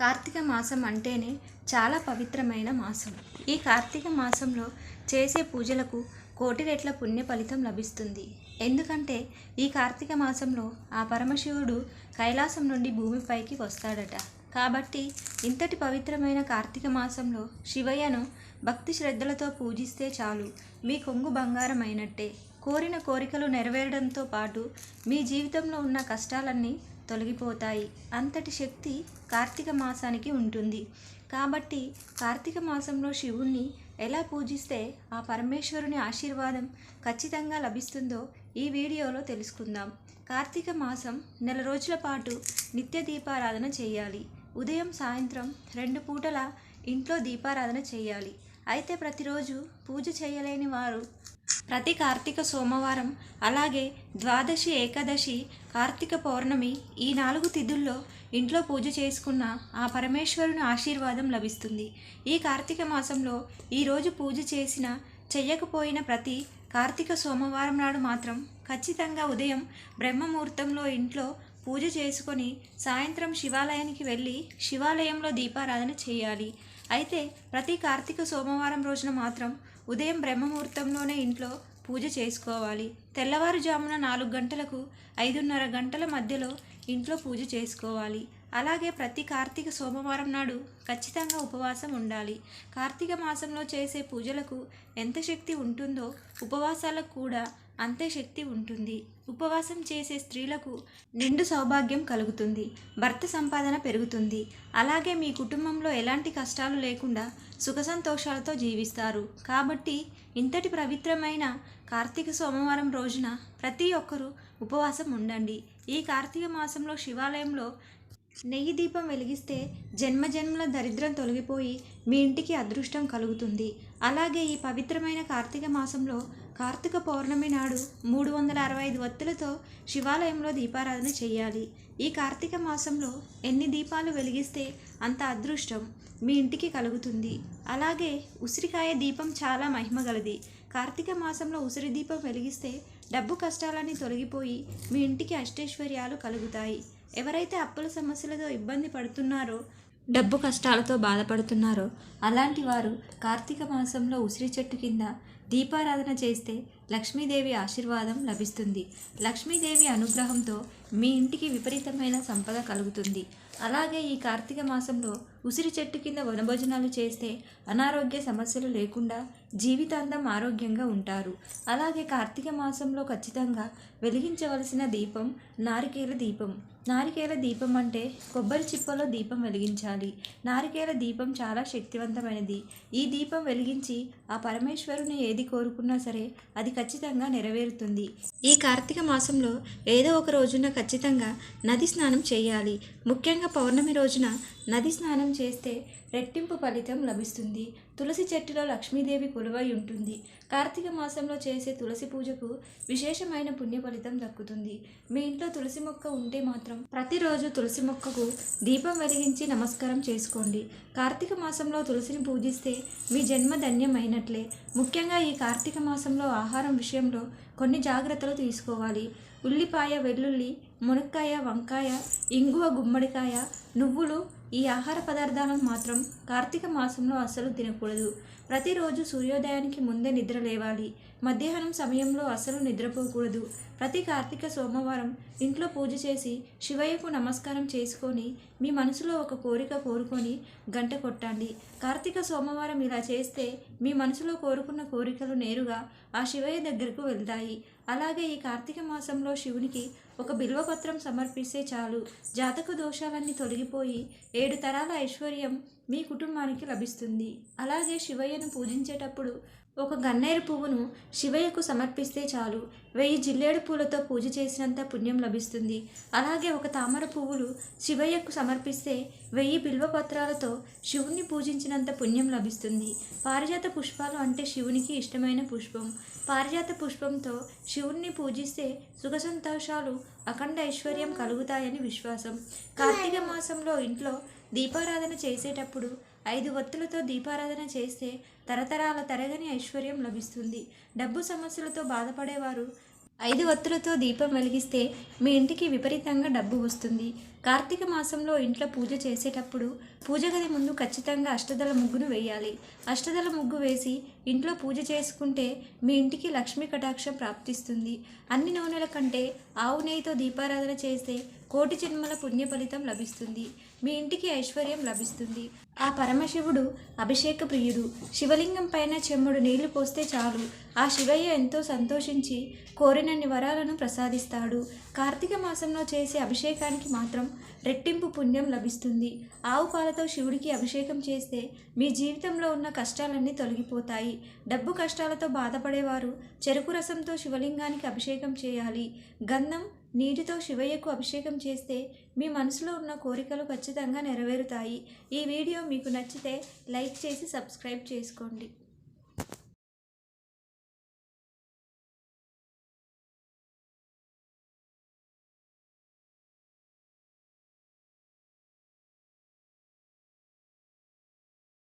కార్తీక మాసం అంటేనే చాలా పవిత్రమైన మాసం. ఈ కార్తీక మాసంలో చేసే పూజలకు కోటి రెట్ల పుణ్య ఫలితం లభిస్తుంది. ఎందుకంటే ఈ కార్తీక మాసంలో ఆ పరమశివుడు కైలాసం నుండి భూమిపైకి వస్తాడట. కాబట్టి ఇంతటి పవిత్రమైన కార్తీక మాసంలో శివయ్యను భక్తి శ్రద్ధలతో పూజిస్తే చాలు. మీ కొంగు బంగారం అయినట్టే కోరిన కోరికలు నెరవేరడంతో పాటు మీ జీవితంలో ఉన్న కష్టాలన్నీ తొలగిపోతాయి. అంతటి శక్తి కార్తీక మాసానికి ఉంటుంది. కాబట్టి కార్తీక మాసంలో శివుణ్ణి ఎలా పూజిస్తే ఆ పరమేశ్వరుని ఆశీర్వాదం ఖచ్చితంగా లభిస్తుందో ఈ వీడియోలో తెలుసుకుందాం. కార్తీక మాసం నెల రోజుల పాటు నిత్య దీపారాధన చేయాలి. ఉదయం సాయంత్రం రెండు పూటల ఇంట్లో దీపారాధన చేయాలి. అయితే ప్రతిరోజు పూజ చేయలేని వారు ప్రతి కార్తీక సోమవారం అలాగే ద్వాదశి ఏకాదశి కార్తీక పౌర్ణమి ఈ నాలుగు తిథుల్లో ఇంట్లో పూజ చేసుకున్న ఆ పరమేశ్వరుని ఆశీర్వాదం లభిస్తుంది. ఈ కార్తీక మాసంలో ఈరోజు పూజ చేసిన చెయ్యకపోయిన ప్రతి కార్తీక సోమవారం నాడు మాత్రం ఖచ్చితంగా ఉదయం బ్రహ్మముహూర్తంలో ఇంట్లో పూజ చేసుకొని సాయంత్రం శివాలయానికి వెళ్ళి శివాలయంలో దీపారాధన చేయాలి. అయితే ప్రతి కార్తీక సోమవారం రోజున మాత్రం ఉదయం బ్రహ్మముహూర్తంలోనే ఇంట్లో పూజ చేసుకోవాలి. తెల్లవారుజామున నాలుగు గంటలకు ఐదున్నర గంటల మధ్యలో ఇంట్లో పూజ చేసుకోవాలి. అలాగే ప్రతి కార్తీక సోమవారం నాడు ఖచ్చితంగా ఉపవాసం ఉండాలి. కార్తీక మాసంలో చేసే పూజలకు ఎంత శక్తి ఉంటుందో ఉపవాసాలకు కూడా అంతే శక్తి ఉంటుంది. ఉపవాసం చేసే స్త్రీలకు నిండు సౌభాగ్యం కలుగుతుంది. భర్త సంపాదన పెరుగుతుంది. అలాగే మీ కుటుంబంలో ఎలాంటి కష్టాలు లేకుండా సుఖ సంతోషాలతో జీవిస్తారు. కాబట్టి ఇంతటి పవిత్రమైన కార్తీక సోమవారం రోజున ప్రతి ఒక్కరూ ఉపవాసం ఉండండి. ఈ కార్తీక మాసంలో శివాలయంలో నెయ్యి దీపం వెలిగిస్తే జన్మ జన్మల దరిద్రం తొలగిపోయి మీ ఇంటికి అదృష్టం కలుగుతుంది. అలాగే ఈ పవిత్రమైన కార్తీక మాసంలో కార్తీక పౌర్ణమి నాడు మూడు వందల అరవై ఐదు వత్తులతో శివాలయంలో దీపారాధన చేయాలి. ఈ కార్తీక మాసంలో ఎన్ని దీపాలు వెలిగిస్తే అంత అదృష్టం మీ ఇంటికి కలుగుతుంది. అలాగే ఉసిరికాయ దీపం చాలా మహిమగలది కార్తీక మాసంలో ఉసిరి దీపం వెలిగిస్తే డబ్బు కష్టాలన్నీ తొలగిపోయి మీ ఇంటికి అష్టైశ్వర్యాలు కలుగుతాయి. ఎవరైతే అప్పుల సమస్యలతో ఇబ్బంది పడుతున్నారో డబ్బు కష్టాలతో బాధపడుతున్నారో? అలాంటి వారు కార్తీక మాసంలో ఉసిరి చెట్టు కింద దీపారాధన చేస్తే లక్ష్మీదేవి ఆశీర్వాదం లభిస్తుంది. లక్ష్మీదేవి అనుగ్రహంతో మీ ఇంటికి విపరీతమైన సంపద కలుగుతుంది. అలాగే ఈ కార్తీక మాసంలో ఉసిరి చెట్టు కింద వనభోజనాలు చేస్తే అనారోగ్య సమస్యలు లేకుండా జీవితాంతం ఆరోగ్యంగా ఉంటారు. అలాగే కార్తీక మాసంలో ఖచ్చితంగా వెలిగించవలసిన దీపం నారికేల దీపం. నారికేల దీపం అంటే కొబ్బరి చిప్పలో దీపం వెలిగించాలి. నారికేల దీపం చాలా శక్తివంతమైనది. ఈ దీపం వెలిగించి ఆ పరమేశ్వరుని ఏది కోరుకున్నా సరే అది ఖచ్చితంగా నెరవేరుతుంది. ఈ కార్తీక మాసంలో ఏదో ఒక రోజున ఖచ్చితంగా నది స్నానం చేయాలి. ముఖ్యంగా పౌర్ణమి రోజున నది స్నానం చేస్తే రెట్టింపు ఫలితం లభిస్తుంది. తులసి చెట్టులో లక్ష్మీదేవి కొలువై ఉంటుంది. కార్తీక మాసంలో చేసే తులసి పూజకు విశేషమైన పుణ్య ఫలితం దక్కుతుంది. మీ ఇంట్లో తులసి మొక్క ఉంటే మాత్రం ప్రతిరోజు తులసి మొక్కకు దీపం వెలిగించి నమస్కారం చేసుకోండి. కార్తీక మాసంలో తులసిని పూజిస్తే మీ జన్మ ధన్యమైనట్లే. ముఖ్యంగా ఈ కార్తీక మాసంలో ఆహారం విషయంలో కొన్ని జాగ్రత్తలు తీసుకోవాలి. ఉల్లిపాయ వెల్లుల్లి మునక్కాయ వంకాయ ఇంగువ గుమ్మడికాయ నువ్వులు ఈ ఆహార పదార్థాలను మాత్రం కార్తీక మాసంలో అస్సలు తినకూడదు. ప్రతిరోజు సూర్యోదయానికి ముందే నిద్ర లేవాలి. మధ్యాహ్నం సమయంలో అస్సలు నిద్రపోకూడదు. ప్రతి కార్తీక సోమవారం ఇంట్లో పూజ చేసి శివయ్యకు నమస్కారం చేసుకొని మీ మనసులో ఒక కోరిక కోరుకొని గంట కొట్టండి. కార్తీక సోమవారం ఇలా చేస్తే మీ మనసులో కోరుకున్న కోరికలు నేరుగా ఆ శివయ్య దగ్గరకు వెళ్తాయి. అలాగే ఈ కార్తీక మాసంలో శివునికి ఒక బిల్వపత్రం సమర్పిస్తే చాలు. జాతక దోషాలన్నీ తొలగిపోయి ఏడు తరాల ఐశ్వర్యం మీ కుటుంబానికి లభిస్తుంది. అలాగే శివయ్యను పూజించేటప్పుడు ఒక గన్నేరు పువ్వును శివయ్యకు సమర్పిస్తే చాలు. వెయ్యి జిల్లేడు పూలతో పూజ చేసినంత పుణ్యం లభిస్తుంది. అలాగే ఒక తామర పువ్వులు శివయ్యకు సమర్పిస్తే వెయ్యి బిల్వపత్రాలతో శివుణ్ణి పూజించినంత పుణ్యం లభిస్తుంది. పారిజాత పుష్పాలు అంటే శివునికి ఇష్టమైన పుష్పం. పారిజాత పుష్పంతో శివుణ్ణి పూజిస్తే సుఖ సంతోషాలు అఖండ ఐశ్వర్యం కలుగుతాయని విశ్వాసం. కార్తీక మాసంలో ఇంట్లో దీపారాధన చేసేటప్పుడు ఐదు ఒత్తులతో దీపారాధన చేస్తే తరతరాల తరగని ఐశ్వర్యం లభిస్తుంది. డబ్బు సమస్యలతో బాధపడేవారు. ఐదు ఒత్తులతో దీపం వెలిగిస్తే మీ ఇంటికి విపరీతంగా డబ్బు వస్తుంది. కార్తీక మాసంలో ఇంట్లో పూజ చేసేటప్పుడు పూజ గది ముందు ఖచ్చితంగా అష్టదళ ముగ్గును వేయాలి. అష్టదళ ముగ్గు వేసి ఇంట్లో పూజ చేసుకుంటే మీ ఇంటికి లక్ష్మీ కటాక్షం ప్రాప్తిస్తుంది. అన్ని నూనెల కంటే ఆవు నెయ్యితో దీపారాధన చేస్తే కోటి జన్మల పుణ్య ఫలితం లభిస్తుంది. మీ ఇంటికి ఐశ్వర్యం లభిస్తుంది. ఆ పరమశివుడు అభిషేక ప్రియుడు. శివలింగం పైన చెమ్ముడు నీళ్ళు పోస్తే చాలు. ఆ శివయ్య ఎంతో సంతోషించి కోరినన్ని వరాలను ప్రసాదిస్తాడు. కార్తీక మాసంలో చేసే అభిషేకానికి మాత్రం రెట్టింపు పుణ్యం లభిస్తుంది. ఆవు పాలతో శివుడికి అభిషేకం చేస్తే మీ జీవితంలో ఉన్న కష్టాలన్నీ తొలగిపోతాయి. డబ్బు కష్టాలతో బాధపడేవారు చెరుకు రసంతో శివలింగానికి అభిషేకం చేయాలి. గంధం నీటితో శివయ్యకు అభిషేకం చేస్తే మీ మనసులో ఉన్న కోరికలు ఖచ్చితంగా నెరవేరుతాయి. ఈ వీడియో మీకు నచ్చితే లైక్ చేసి సబ్స్క్రైబ్ చేసుకోండి.